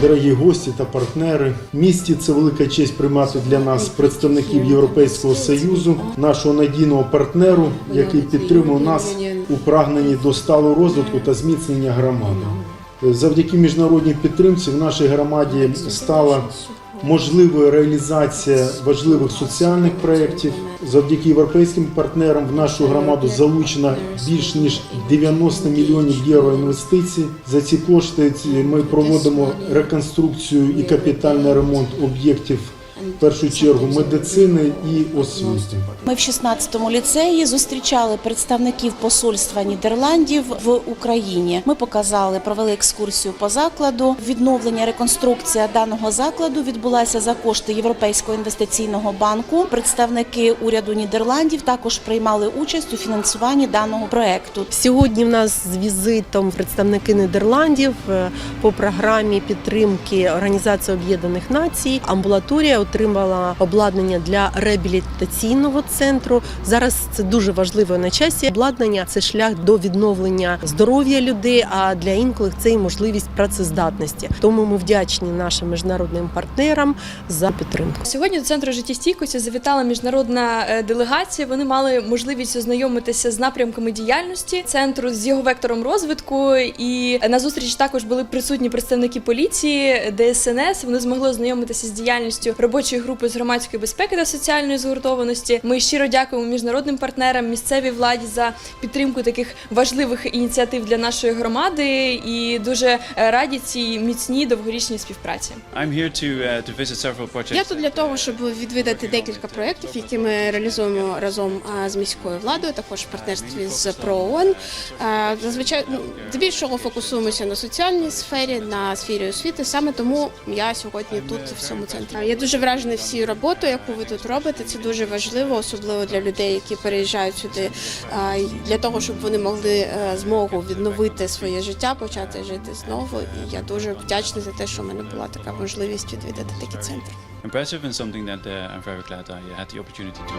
дорогі гості та партнери. Місті це велика честь приймати для нас представників Європейського союзу, нашого надійного партнеру, який підтримує нас у прагненні до сталого розвитку та зміцнення громади. Завдяки міжнародній підтримці в нашій громаді стала можливою реалізація важливих соціальних проєктів. Завдяки європейським партнерам в нашу громаду залучено більш ніж 90 мільйонів євро інвестицій. За ці кошти ми проводимо реконструкцію і капітальний ремонт об'єктів в першу чергу медицини і освіти. Ми в 16-му ліцеї зустрічали представників посольства Нідерландів в Україні. Ми показали, провели екскурсію по закладу. Відновлення, реконструкція даного закладу відбулася за кошти Європейського інвестиційного банку. Представники уряду Нідерландів також приймали участь у фінансуванні даного проекту. Сьогодні в нас з візитом представники Нідерландів е, по програмі підтримки Організації Об'єднаних Націй. Амбулаторія отримала обладнання для реабілітаційного центру. Зараз це дуже важливо на часі. Обладнання це шлях до відновлення здоров'я людей. А для інколи це і можливість працездатності. Тому ми вдячні нашим міжнародним партнерам за підтримку. Сьогодні до центру життєстійкості завітала міжнародна е, делегація. Вони мали можливість ознайомитися з напрямками діяльності центру з його вектором розвитку. І на зустріч також були присутні представники поліції, ДСНС. Вони змогли ознайомитися з діяльністю робочої групи з громадської безпеки та соціальної згуртованості. Ми щиро дякуємо міжнародним партнерам, місцевій владі за підтримку таких важливих ініціатив для нашої громади і дуже е, раді цій міцній довгорічній співпраці. Projects. Я тут для того, щоб відвідати декілька проєктів, які ми реалізуємо разом з міською владою, також в партнерстві з ПРООН. Зазвичай ну, здебільшого фокусуємося на соціальній сфері, на сфері освіти. Саме тому я сьогодні тут в цьому центрі. Я дуже вражений всі роботу, яку ви тут робите. Це дуже важливо, особливо для людей, які переїжджають сюди, для того, щоб вони могли е, змогу відновити своє життя, почати жити знову. І я дуже вдячна за те, що в мене була така можливість відвідати такий центр. Impressive and something that uh, I'm very glad I had the opportunity to.